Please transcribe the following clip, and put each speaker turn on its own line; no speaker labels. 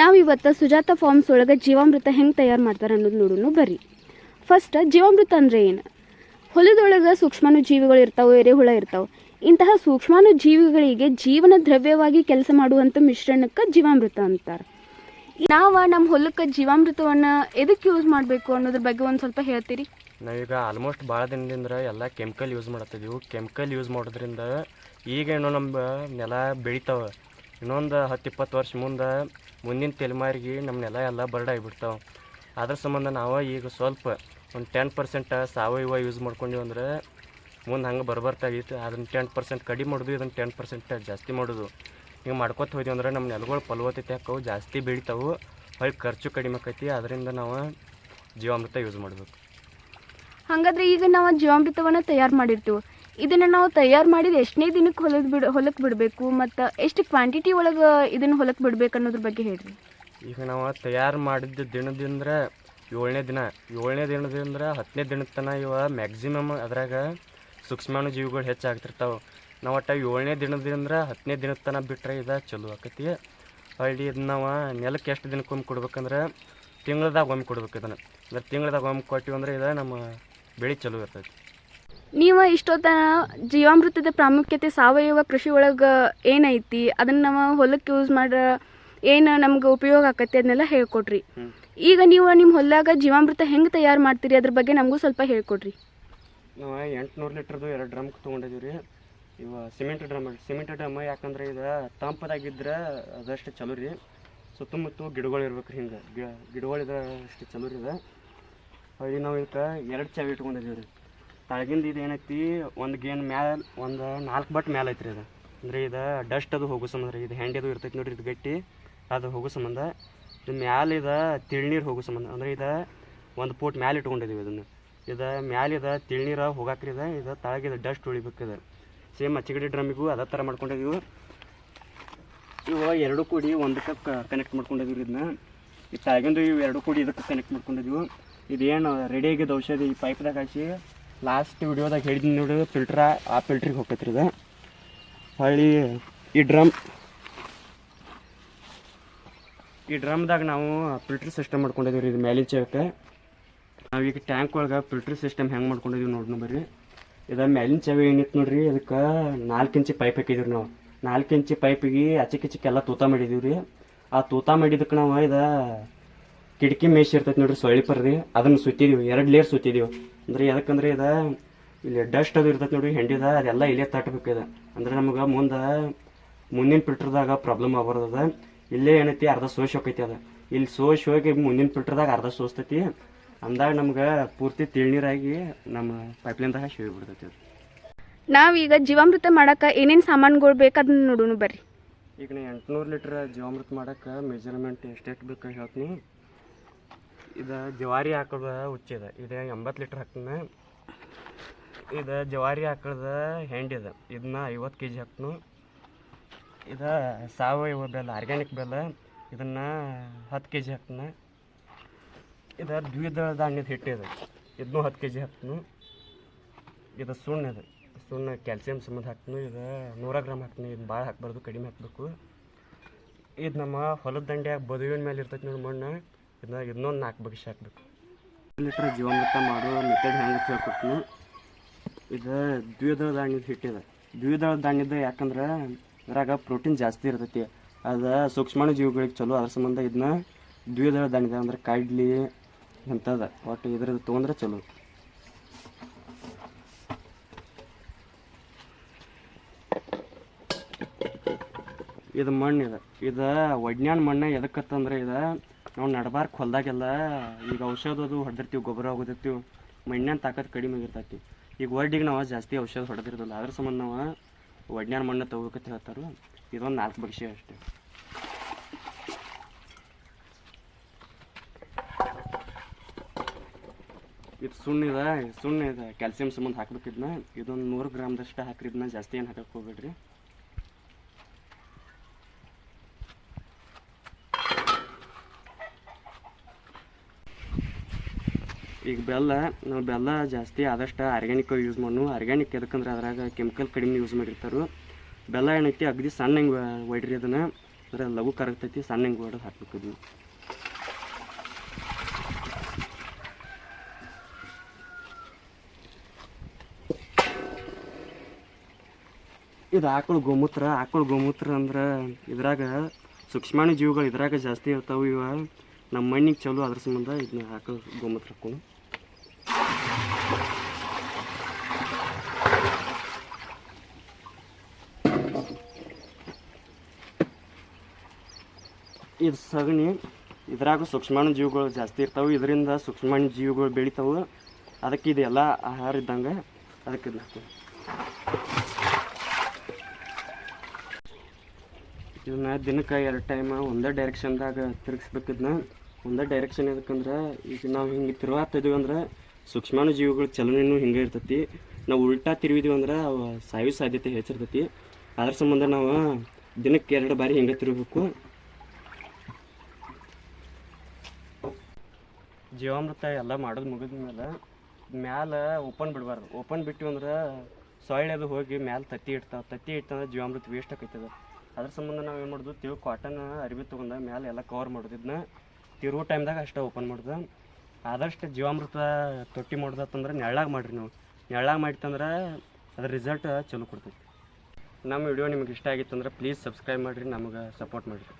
ನಾವಿವತ್ತು ಸುಜಾತ ಫಾರ್ಮ್ಸ್ ಒಳಗೆ ಜೀವಾಮೃತ ಹೆಂಗೆ ತಯಾರು ಮಾಡ್ತಾರೆ ಅನ್ನೋದು ನೋಡೋಣ, ಬರ್ರಿ. ಫಸ್ಟ್ ಜೀವಾಮೃತ ಅಂದರೆ ಏನು? ಹೊಲದೊಳಗೆ ಸೂಕ್ಷ್ಮಾಣು ಜೀವಿಗಳು ಇರ್ತಾವೆ, ಎರೆಹುಳ ಇರ್ತಾವೆ. ಇಂತಹ ಸೂಕ್ಷ್ಮಾಣು ಜೀವಿಗಳಿಗೆ ಜೀವನ ದ್ರವ್ಯವಾಗಿ ಕೆಲಸ ಮಾಡುವಂಥ ಮಿಶ್ರಣಕ್ಕೆ ಜೀವಾಮೃತ ಅಂತಾರೆ. ನಾವು ನಮ್ಮ ಹೊಲಕ್ಕೆ ಜೀವಾಮೃತವನ್ನು ಎದಕ್ಕೆ ಯೂಸ್ ಮಾಡಬೇಕು ಅನ್ನೋದ್ರ ಬಗ್ಗೆ ಒಂದು ಸ್ವಲ್ಪ ಹೇಳ್ತೀರಿ?
ನಾವೀಗ ಆಲ್ಮೋಸ್ಟ್ ಭಾಳ ದಿನದಿಂದ ಎಲ್ಲ ಕೆಮಿಕಲ್ ಯೂಸ್ ಮಾಡತ್ತಿದ್ದೀವಿ ಕೆಮಿಕಲ್ ಯೂಸ್ ಮಾಡೋದ್ರಿಂದ ಈಗ ನಮ್ಮ ನೆಲ ಬೆಳಿತಾವೆ. ಇನ್ನೊಂದು ಹತ್ತು ಇಪ್ಪತ್ತು ವರ್ಷ ಮುಂದೆ ಮುಂದಿನ ತಲೆಮಾರಿಗೆ ನಮ್ಮ ನೆಲ ಎಲ್ಲ ಬರ್ಡ್ ಆಗಿಬಿಡ್ತಾವೆ. ಅದ್ರ ಸಂಬಂಧ ನಾವು ಈಗ ಸ್ವಲ್ಪ ಒಂದು ಟೆನ್ ಪರ್ಸೆಂಟ್ ಸಾವಯವ ಯೂಸ್ ಮಾಡ್ಕೊಂಡೀವಿ ಅಂದ್ರೆ ಮುಂದೆ ಹಂಗೆ ಬರ್ಬರ್ತಾಗಿತ್ತು ಅದನ್ನು ಟೆನ್ ಪರ್ಸೆಂಟ್ ಕಡಿಮೆ ಮಾಡೋದು, ಇದನ್ನು ಟೆನ್ ಪರ್ಸೆಂಟ್ ಜಾಸ್ತಿ ಮಾಡೋದು. ಹಿಂಗೆ ಮಾಡ್ಕೊತ ಹೋದ್ವಿ ಅಂದ್ರೆ ನಮ್ಮ ನೆಲಗಳು ಫಲವತ್ತತೆ ಹಾಕವು ಜಾಸ್ತಿ ಬೆಳಿತಾವು. ಹೊಳ್ಳಿ ಖರ್ಚು ಕಡಿಮೆ ಆಕೈತಿ. ಅದರಿಂದ ನಾವು ಜೀವಾಮೃತ ಯೂಸ್ ಮಾಡಬೇಕು.
ಹಾಗಾದ್ರೆ ಈಗ ನಾವು ಜೀವಾಮೃತವನ್ನು ತಯಾರು ಮಾಡಿರ್ತೀವಿ. ಇದನ್ನು ನಾವು ತಯಾರು ಮಾಡಿದ ಎಷ್ಟನೇ ದಿನಕ್ಕೆ ಹೊಲದ ಬಿಡ ಹೊಲಕ್ಕೆ ಬಿಡಬೇಕು ಮತ್ತು ಎಷ್ಟು ಕ್ವಾಂಟಿಟಿ ಒಳಗೆ ಇದನ್ನು ಹೊಲಕ್ಕೆ ಬಿಡ್ಬೇಕು ಅನ್ನೋದ್ರ ಬಗ್ಗೆ ಹೇಳಿರಿ.
ಈಗ ನಾವು ತಯಾರು ಮಾಡಿದ ದಿನದಿಂದ ಏಳನೇ ದಿನ, ಏಳನೇ ದಿನದಿಂದ ಹತ್ತನೇ ದಿನದ ತನಕ ಇವ ಮ್ಯಾಕ್ಸಿಮಮ್ ಅದ್ರಾಗ ಸೂಕ್ಷ್ಮಾಣು ಜೀವಿಗಳು ಹೆಚ್ಚಾಗ್ತಿರ್ತಾವೆ. ನಾವು ಒಟ್ಟು ಏಳನೇ ದಿನದಿಂದ ಹತ್ತನೇ ದಿನದ ತನಕ ಬಿಟ್ಟರೆ ಇದು ಚಲೋ ಆಕತಿ. ಹಳ್ಳಿ ಇದನ್ನ ನಾವು ನೆಲಕ್ಕೆ ಎಷ್ಟು ದಿನಕ್ಕೊಮ್ಮೆ ಕೊಡ್ಬೇಕಂದ್ರೆ ತಿಂಗಳದಾಗ ಒಮ್ಮೆ ಕೊಡ್ಬೇಕು ಇದನ್ನು. ಅಂದ್ರೆ ತಿಂಗಳದಾಗ ಒಮ್ಮೆ ಕೊಟ್ಟಿವಂದ್ರೆ ಇದು ನಮ್ಮ ಬೆಳೆ ಚಲೋ ಇರ್ತೈತಿ.
ನೀವು ಇಷ್ಟೊತ್ತನ ಜೀವಾಮೃತದ ಪ್ರಾಮುಖ್ಯತೆ ಸಾವಯವ ಕೃಷಿ ಒಳಗೆ ಏನೈತಿ? ಅದನ್ನು ನಾವು ಹೊಲಕ್ಕೆ ಯೂಸ್ ಮಾಡ ಏನು ನಮ್ಗೆ ಉಪಯೋಗ ಆಕತಿ ಅದನ್ನೆಲ್ಲ ಹೇಳ್ಕೊಡ್ರಿ. ಈಗ ನೀವು ನಿಮ್ಮ ಹೊಲದಾಗ ಜೀವಾಮೃತ ಹೆಂಗೆ ತಯಾರು ಮಾಡ್ತೀರಿ? ಅದ್ರ ಬಗ್ಗೆ ನಮಗೂ ಸ್ವಲ್ಪ ಹೇಳ್ಕೊಡ್ರಿ
ನಾವು ಎಂಟುನೂರು ಲೀಟ್ರದ್ದು ಎರಡು ಡ್ರಮ್ ತೊಗೊಂಡಿದ್ದೀವಿ ರೀ ಇವ ಸಿಮೆಂಟ್ ಡ್ರಮ್ ಸಿಮೆಂಟ್ ಡ್ರಮ್ ಯಾಕಂದ್ರೆ ಇದು ತಂಪದಾಗಿದ್ರೆ ಅದಷ್ಟು ಚಲೋ ರೀ ಸುತ್ತಮುತ್ತ ಗಿಡಗಳು ಇರ್ಬೇಕು ರೀ ಹಿಂಗೆ ಗಿಡ ಗಿಡಗಳಿದ್ರೆ ಅಷ್ಟು ಚಲೋ ರೀ ಇದು ಹೊಳ್ಳಿ ನಾವು ಇದಕ್ಕೆ ಎರಡು ಚಾವಿ ಇಟ್ಕೊಂಡಿದ್ದೀವಿ ರೀ ತಳಗಿಂದ ಇದು ಏನೈತಿ, ಒಂದು ಗೇನ್ ಮ್ಯಾಲ, ಒಂದು ನಾಲ್ಕು ಬಟ್ ಮ್ಯಾಲ ಐತ್ರಿ ಇದು. ಅಂದರೆ ಇದು ಡಸ್ಟ್ ಅದು ಹೋಗೋ ಸಂಬಂಧ ರೀ, ಇದು ಅದು ಇರ್ತೈತಿ ನೋಡಿರಿ ಇದು ಗಟ್ಟಿ, ಅದು ಹೋಗೋ ಸಂಬಂಧ. ಇದು ಮ್ಯಾಲೆ ಇದು ತಿಳ್ನೀರು ಹೋಗೋ ಸಂಬಂಧ, ಅಂದರೆ ಇದು ಒಂದು ಪೋಟ್ ಮ್ಯಾಲೆ ಇಟ್ಕೊಂಡಿದ್ದೀವಿ ಇದನ್ನು. ಇದು ಮ್ಯಾಲಿದ ತಿಳ್ನೀರು ಹೋಗಾಕ್ರಿ ಇದು ಇದು ತಳಗಿದ ಡಸ್ಟ್ ಉಳಿಬೇಕಿದೆ ಸೇಮ್ ಅಚ್ಚಗಡಿ ಡ್ರಮ್ಮಿಗೂ ಅದೇ ಥರ ಮಾಡ್ಕೊಂಡಿದ್ದೀವಿ ಇವು ಎರಡು ಕೂಡಿ ಒಂದಕ್ಕೆ ಕನೆಕ್ಟ್ ಮಾಡ್ಕೊಂಡಿದ್ದೀವಿ ಇದನ್ನ. ಈ ತಳಗಿಂದು ಇವು ಎರಡು ಕೂಡಿ ಇದಕ್ಕೆ ಕನೆಕ್ಟ್ ಮಾಡ್ಕೊಂಡಿದ್ದೀವಿ ಇದೇನು ರೆಡಿ ಆಗಿದ್ದು ಔಷಧಿ ಈ ಪೈಪ್ದಾಗ ಹಾಕಿ ಲಾಸ್ಟ್ ವಿಡಿಯೋದಾಗ ಹೇಳಿದ್ವಿ ನೋಡಿ ಫಿಲ್ಟ್ರ ಆ ಫಿಲ್ಟ್ರಿಗೆ ಹೋಗತ್ರಿ ಇದು. ಹೊಳ್ಳಿ ಈ ಡ್ರಮ್ ಈ ಡ್ರಮ್ದಾಗ ನಾವು ಫಿಲ್ಟ್ರ್ ಸಿಸ್ಟಮ್ ಮಾಡ್ಕೊಂಡಿದ್ದೀವಿ ರೀ ಇದು ಮೇಲಿನ ನಾವು ನಾವೀಗ ಟ್ಯಾಂಕ್ ಒಳಗೆ ಫಿಲ್ಟ್ರ್ ಸಿಸ್ಟಮ್ ಹೆಂಗೆ ಮಾಡ್ಕೊಂಡಿದ್ದೀವಿ ನೋಡಿ ಬರ್ರಿ. ಇದು ಮೇಲಿನ ಚಾವಿ ಏನಿತ್ತು ನೋಡ್ರಿ, ಅದಕ್ಕೆ ನಾಲ್ಕು ಇಂಚಿ ಪೈಪ್ ಹಾಕಿದ್ದೀವಿ ನಾವು. ನಾಲ್ಕು ಇಂಚಿ ಪೈಪಿಗೆ ಅಚಿಕಿಚಿಕ್ಕೆಲ್ಲ ತೂತ ಮಾಡಿದ್ದೀವಿ ರೀ ಆ ತೂತ ಮಾಡಿದಕ್ಕೆ ನಾವು ಇದು ಕಿಟಕಿ ಮೇಶ್ ಇರ್ತೈತೆ ನೋಡ್ರಿ ಸೊಳ್ಳಿ ಪರ್ದೆ ಅದನ್ನು ಸುತ್ತಿದೀವಿ ಎರಡು ಲೇಯರ್ ಸುತ್ತಿದೀವಿ. ಅಂದ್ರೆ ಯಾಕಂದ್ರೆ ಇದು ಇಲ್ಲಿ ಡಸ್ಟ್ ಅದು ಇರ್ತೈತೆ ನೋಡ್ರಿ ಹೆಂಡಿದ ಅದೆಲ್ಲ ಇಲ್ಲೇ ತಟ್ಟಬೇಕು ಇದು. ಅಂದ್ರೆ ನಮ್ಗೆ ಮುಂದೆ ಮುಂದಿನ ಫಿಲ್ಟರ್ದಾಗ ಪ್ರಾಬ್ಲಮ್ ಆಗ್ಬಾರ್ದದ. ಇಲ್ಲೇ ಏನೈತಿ ಅರ್ಧ ಸೋಶ್ ಹೋಗೈತಿ ಅದ. ಇಲ್ಲಿ ಸೋಶ್ ಹೋಗಿ ಮುಂದಿನ ಫಿಲ್ಟರ್ದಾಗ ಅರ್ಧ ಸೋಸ್ತೈತಿ. ಅಂದಾಗ ನಮ್ಗೆ ಪೂರ್ತಿ ತಿಳಿನೀರಾಗಿ ನಮ್ಮ ಪೈಪ್ಲೈನ್ದಾಗ ಶಿವಿ ಬಿಡ್ತೈತಿ ಅದು.
ನಾವೀಗ ಜೀವಾಮೃತ ಮಾಡಕ್ಕೆ ಏನೇನು ಸಾಮಾನುಗಳು ಬೇಕು ಅದನ್ನ ನೋಡೋಣ ಬರ್ರಿ.
ಈಗ ನಾ ಎಂಟುನೂರು ಲೀಟ್ರ್ ಜೀವಾಮೃತ ಮಾಡಕ್ಕೆ ಮೆಜರ್ಮೆಂಟ್ ಎಷ್ಟೆಷ್ಟು ಬೇಕು ಹೇಳ್ತೀನಿ. ಇದು ಜವಾರಿ ಆಕಳದ ಹುಚ್ಚಿದ ಇದು. ಎಂಬತ್ತು ಲೀಟ್ರ್ ಹಾಕ್ತೀನಿ ಇದು ಜವಾರಿ ಆಕಳದ ಹೆಂಡಿ ಇದೆ. ಇದನ್ನ ಐವತ್ತು ಕೆ ಜಿ ಹಾಕ್ತು ಇದು ಸಾವಯವ ಬೆಲ್ಲ ಆರ್ಗ್ಯಾನಿಕ್ ಬೆಲ್ಲ, ಇದನ್ನು ಹತ್ತು ಕೆ ಜಿ ಹಾಕ್ತೀನಿ ಇದು ದ್ವಿದಳ ಧಾನ್ಯದ ಹಿಟ್ಟಿದೆ ಇದನ್ನು ಹತ್ತು ಕೆ ಜಿ ಹಾಕ್ತೀನಿ ಇದು ಸುಣ್ಣ ಇದೆ. ಸುಣ್ಣ ಕ್ಯಾಲ್ಸಿಯಂ ಸಂಬಂಧ ಹಾಕ್ತೀನಿ ಇದು ನೂರ ಗ್ರಾಮ್ ಹಾಕ್ತೀನಿ ಇದು ಭಾಳ ಹಾಕ್ಬಾರ್ದು, ಕಡಿಮೆ ಹಾಕಬೇಕು. ಇದು ನಮ್ಮ ಹೊಲದ ದಂಡ್ಯಾಗ ಬದುವಿನ ಮೇಲೆ ಇರ್ತೈತಿ ನೋಡಿ ಮಣ್ಣು. ಇದನ್ನ ಇನ್ನೊಂದು ನಾಲ್ಕು ಬಗ್ಸಿ ಹಾಕ್ಬೇಕು. ಲೀಟ್ರ್ ಜೀವಾಮೃತ ಮಾಡೋ ಮೆಥಡ್ ಹೆಂಗೆ ಹೇಳ್ಕೊಡ್ತೀನಿ ಇದು ದ್ವಿದಳ ಧಾನ್ಯದ ಹಿಟ್ಟಿದೆ ದ್ವಿದಳ ಧಾನ್ಯದ ಯಾಕಂದ್ರೆ ಅದ್ರಾಗ ಪ್ರೋಟೀನ್ ಜಾಸ್ತಿ ಇರ್ತೈತಿ. ಅದು ಸೂಕ್ಷ್ಮಾಣು ಜೀವಿಗಳಿಗೆ ಚಲೋ, ಅದ್ರ ಸಂಬಂಧ ಇದನ್ನ ದ್ವಿದಳ ಧಾನ್ಯದ ಅಂದ್ರೆ ಕಡ್ಲಿ ಅಂಥದ್ದು ಒಟ್ಟು ಇದ್ರದ್ದು ತೊಗೊಂಡ್ರೆ ಚಲೋ. ಇದು ಮಣ್ಣು ಇದು. ಇದು ಒಡ್ನ್ಯಾನ ಮಣ್ಣು ಎದಕ್ಕತ್ತಂದ್ರೆ ಇದು ನಾವು ನಡ್ಬಾರ್ಕ್ ಹೊಲ್ದಾಗೆಲ್ಲ ಈಗ ಔಷಧ ಅದು ಹೊಡೆದಿರ್ತೀವಿ, ಗೊಬ್ಬರ ಹೋಗಿರ್ತೀವಿ ಮಣ್ಣಿನ ತಾಕತ್ತು ಕಡಿಮೆ ಆಗಿರ್ತೈತಿ. ಈಗ ಒಡ್ಡಿಗೆ ನಾವು ಜಾಸ್ತಿ ಔಷಧ ಹೊಡೆದಿರೋದಿಲ್ಲ. ಅದ್ರ ಸಂಬಂಧ ನಾವು ಒಡ್ನ್ಯಾನ ಮಣ್ಣು ತಗೋಬೇಕಂತ ಹೇಳ್ತಾರೆ ಇದೊಂದು ನಾಲ್ಕು ಬಗ್ಸಿ ಅಷ್ಟೇ. ಇದು ಸುಣ್ಣ ಇದೆ ಸುಣ್ಣ ಇದೆ. ಕ್ಯಾಲ್ಸಿಯಂ ಸಂಬಂಧ ಹಾಕ್ಬೇಕಿದ್ನ ಇದೊಂದು ನೂರು ಗ್ರಾಮ್ದಷ್ಟು ಹಾಕಿದ್ನ ಜಾಸ್ತಿ ಏನು ಹಾಕಕ್ಕೆ ಹೋಗ್ಬೇಡ್ರಿ. ಈಗ ಬೆಲ್ಲ, ನಾವು ಬೆಲ್ಲ ಜಾಸ್ತಿ ಆದಷ್ಟು ಆರ್ಗ್ಯಾನಿಕ್ ಯೂಸ್ ಮಾಡು ಆರ್ಗ್ಯಾನಿಕ್ ಎದಕ್ಕಂದ್ರೆ ಅದ್ರಾಗ ಕೆಮಿಕಲ್ ಕಡಿಮೆ ಯೂಸ್ ಮಾಡಿರ್ತಾರೆ. ಬೆಲ್ಲ ಏನೈತಿ, ಅಗದಿ ಸಣ್ಣ ಹಿಂಗೆ ಒಡ್ರಿ ಅದನ್ನು. ಅಂದ್ರೆ ಲಘು ಕರಗ್ತೈತಿ ಸಣ್ಣ ಹಿಂಗೆ ಹೊಡೆದು ಹಾಕ್ಬೇಕು ಇದು ಆಕಳು ಗೋಮೂತ್ರ. ಆಕಳು ಗೋಮೂತ್ರ ಅಂದ್ರೆ ಇದ್ರಾಗ ಸೂಕ್ಷ್ಮಾಣು ಜೀವಿಗಳು ಇದ್ರಾಗ ಜಾಸ್ತಿ ಇರ್ತಾವೆ ಇವ. ನಮ್ಮ ಮಣ್ಣಿಗೆ ಚಲೋ ಅದ್ರ ಸಂಬಂಧ ಇದನ್ನ ಆಕಳ ಗೋಮೂತ್ರ ಹಾಕೊಂಡು ಇದು ಸಗಣಿ, ಇದ್ರಾಗ ಸೂಕ್ಷ್ಮಾಣು ಜೀವಿಗಳು ಜಾಸ್ತಿ ಇರ್ತಾವೆ. ಇದರಿಂದ ಸೂಕ್ಷ್ಮಾಣು ಜೀವಿಗಳು ಬೆಳಿತಾವೆ. ಅದಕ್ಕೆ ಇದೆಲ್ಲ ಆಹಾರ ಇದ್ದಂಗೆ ಅದಕ್ಕೆ ಇದು ಹಾಕ್ತೀವಿ. ಇದನ್ನ ದಿನಕ್ಕೆ ಎರಡು ಟೈಮ್ ಒಂದೇ ಡೈರೆಕ್ಷನ್ದಾಗ ಇದನ್ನ. ಒಂದೇ ಡೈರೆಕ್ಷನ್ ಎದಕ್ಕಂದ್ರೆ ಈಗ ನಾವು ಹಿಂಗೆ ತಿರುವಾತಿದ್ವಿ ಅಂದ್ರೆ ಸೂಕ್ಷ್ಮಾಣು ಜೀವಿಗಳ ಚಲನೆಯೂ ಹಿಂಗೆ ಇರ್ತೈತಿ. ನಾವು ಉಲ್ಟಾ ತಿರುವಿದ್ವಿ ಅಂದ್ರೆ ಅವು ಸಾಯೋ ಸಾಧ್ಯತೆ ಹೆಚ್ಚಿರ್ತೈತಿ. ಅದ್ರ ಸಂಬಂಧ ನಾವು ದಿನಕ್ಕೆ ಎರಡು ಬಾರಿ ಹಿಂಗೆ ತಿರುಗಬೇಕು. ಜೀವಾಮೃತ ಎಲ್ಲ ಮಾಡೋದು ಮುಗಿದ ಮೇಲೆ ಮ್ಯಾಲ ಓಪನ್ ಬಿಡಬಾರ್ದು. ಓಪನ್ ಬಿಟ್ಟು ಅಂದ್ರೆ ಸಾಯಿಲ್ ಅದು ಹೋಗಿ ಮ್ಯಾಲ ತತ್ತಿ ಇಡ್ತಾವೆ ತತ್ತಿ ಇಡ್ತಂದ್ರೆ ಜೀವಾಮೃತ ವೇಸ್ಟ್ ಆಕೈತದ. ಅದ್ರ ಸಂಬಂಧ ನಾವು ಏನು ಮಾಡೋದು? ತಿರು ಕಾಟನ್ ಅರಿವಿ ತೊಗೊಂಡ ಮ್ಯಾಲೆ ಎಲ್ಲ ಕವರ್ ಮಾಡೋದು. ಇದನ್ನ ತಿರುವು ಟೈಮ್ದಾಗ ಅಷ್ಟೇ ಓಪನ್ ಮಾಡೋದು. ಆದಷ್ಟು ಜೀವಾಮೃತ ತೊಟ್ಟಿ ಮಾಡೋದತ್ತಂದ್ರೆ ನೆಳ್ಳಾಗ ಮಾಡಿರಿ ನೀವು. ನೆಳ್ಳಾಗ ಮಾಡಿತ್ತಂದ್ರೆ ಅದ್ರ ರಿಸಲ್ಟ್ ಚಲೋ ಕೊಡ್ತೈತಿ. ನಮ್ಮ ವಿಡಿಯೋ ನಿಮ್ಗೆ ಇಷ್ಟ ಆಗಿತ್ತಂದ್ರೆ ಪ್ಲೀಸ್ ಸಬ್ಸ್ಕ್ರೈಬ್ ಮಾಡಿರಿ, ನಮಗೆ ಸಪೋರ್ಟ್ ಮಾಡಿರಿ.